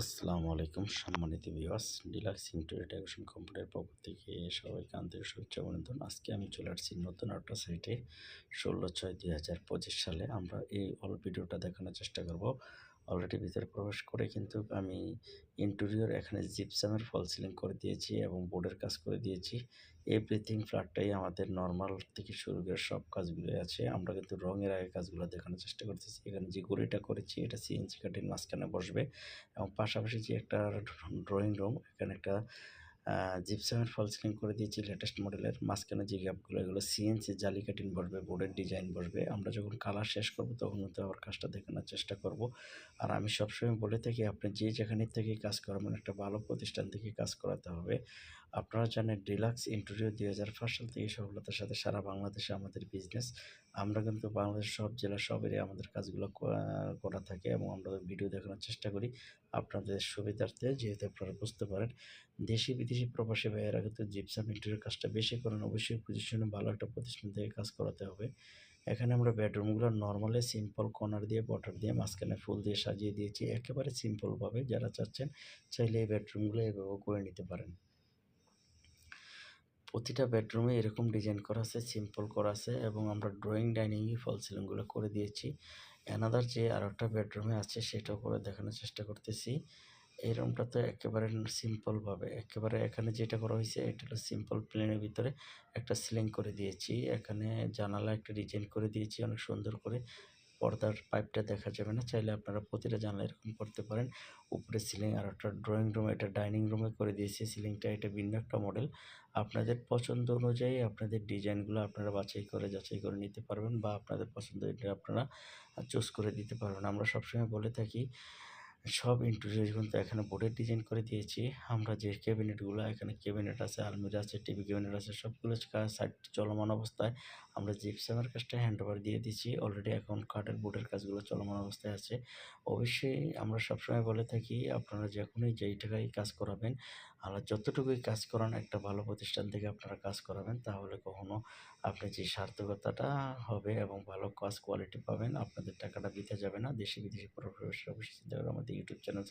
আসসালামু আলাইকুম সম্মানিত viewers deluxe interior decoration computer পক্ষ থেকে সবাইকে আন্তরিক শুভেচ্ছা অভিনন্দন। আজকে আমি চলে আসছি নতুন একটা সাইটে ষোলো ছয় দুই হাজার পঁচিশ সালে। আমরা এই অল ভিডিওটা দেখানোর চেষ্টা করব। অলরেডি ভিতরে প্রবেশ করে কিন্তু আমি ইন্টেরিয়র এখানে জিপসামের ফল সিলিং করে দিয়েছি এবং বোর্ডের কাজ করে দিয়েছি। এভরিথিং ফ্ল্যাটটাই আমাদের নর্মাল থেকে শুরু করে সব কাজগুলোই আছে। আমরা কিন্তু রঙের আগে কাজগুলো দেখানোর চেষ্টা করতেছি। এখানে যে গড়িটা করেছি, এটা সিএনজি কাটির মাঝখানে বসবে। এবং পাশাপাশি যে একটা ড্রয়িং রুম এখানে একটা জিপসামের ফল সিলিং করে দিয়েছি লেটেস্ট মডেলের মাঝখানে যে গ্যাপগুলো এগুলো সিএনসি জালি কাটিং বসবে বোর্ডের ডিজাইন বসবে আমরা যখন কালার শেষ করব, তখন কিন্তু আবার কাজটা দেখানোর চেষ্টা করব। আর আমি সবসময় বলে থাকি, আপনি যে যেখানে থেকে কাজ করবেন একটা ভালো প্রতিষ্ঠান থেকে কাজ করাতে হবে। আপনারা জানেন ডিলাক্স ইন্টারভিউ দুই হাজার পাঁচ সাল থেকে সফলতার সাথে সারা বাংলাদেশে আমাদের বিজনেস আমরা কিন্তু বাংলাদেশের সব জেলা সব এরিয়া আমাদের কাজগুলো করা থাকে এবং আমরা ভিডিও দেখানোর চেষ্টা করি। আপনাদের সুবিধার্থে, যেহেতু আপনারা বুঝতে পারেন, দেশি বিদেশি প্রবাসী ভাইয়েরা কিন্তু জিপসাম ইন্টেরিয়র কাজটা বেশি করেন, অবশ্যই পজিশনে ভালো একটা প্রতিষ্ঠান থেকে কাজ করাতে হবে। এখানে আমরা বেডরুমগুলো নর্মালি সিম্পল কর্নার দিয়ে বর্ডার দিয়ে, মাঝখানে ফুল দিয়ে সাজিয়ে দিয়েছি। একেবারে সিম্পলভাবে যারা চাচ্ছেন চাইলে এই বেডরুমগুলো এভাবে করে নিতে পারেন। প্রতিটা বেডরুমে এরকম ডিজাইন করা আছে সিম্পল করা আছে এবং আমরা ড্রয়িং ডাইনিংয়ে ফল সিলিংগুলো করে দিয়েছি। অ্যানাদার যে আর একটা বেডরুমে আছে সেটাও করে দেখানোর চেষ্টা করতেছি। এই রুমটা তো একেবারে সিম্পলভাবে একেবারে এখানে যেটা করা হয়েছে এটা হলো সিম্পল প্লেনের ভিতরে একটা সিলিং করে দিয়েছি। এখানে জানালা একটা ডিজাইন করে দিয়েছি অনেক সুন্দর করে। পর্দার পাইপটা দেখা যাবে না, চাইলে আপনারা প্রতিটা জানলা এরকম করতে পারেন। উপরে সিলিং আর একটা ড্রয়িং রুম, এটা ডাইনিং রুমে করে দিয়েছি। সিলিংটা এটা ভিন্ন একটা মডেল। আপনাদের পছন্দ অনুযায়ী আপনাদের ডিজাইনগুলো আপনারা বাছাই করে যাচাই করে নিতে পারবেন বা আপনাদের পছন্দ এটা আপনারা চুজ করে দিতে পারবেন। আমরা সবসময় বলে থাকি সব ইন্টেরিয়র কিন্তু এখানে বোর্ডের ডিজাইন করে দিয়েছি। আমরা যে ক্যাবিনেটগুলো এখানে ক্যাবিনেট আছে, আলমিরা আছে টিভি ক্যাবিনেট আছে, সবগুলো সাইড চলমান অবস্থায়। আমরা জিপসামের কাজটা হ্যান্ড ওভার দিয়ে দিচ্ছি অলরেডি এখন কাঠের বোর্ডের কাজগুলো চলমান অবস্থায় আছে। অবশ্যই আমরা সবসময় বলে থাকি, আপনারা যখনই যেই টাকায় কাজ করাবেন আর যতটুকুই কাজ করান, একটা ভালো প্রতিষ্ঠান থেকে আপনারা কাজ করাবেন, তাহলে কখনো আপনি যে সার্থকতাটা হবে এবং ভালো কাজ কোয়ালিটি পাবেন, আপনাদের টাকাটা দিতে যাবে না। দেশি বিদেশি প্রফেশনাল অবশ্যই চিন্তা করে আমাদের ইউটিউব চ্যানেল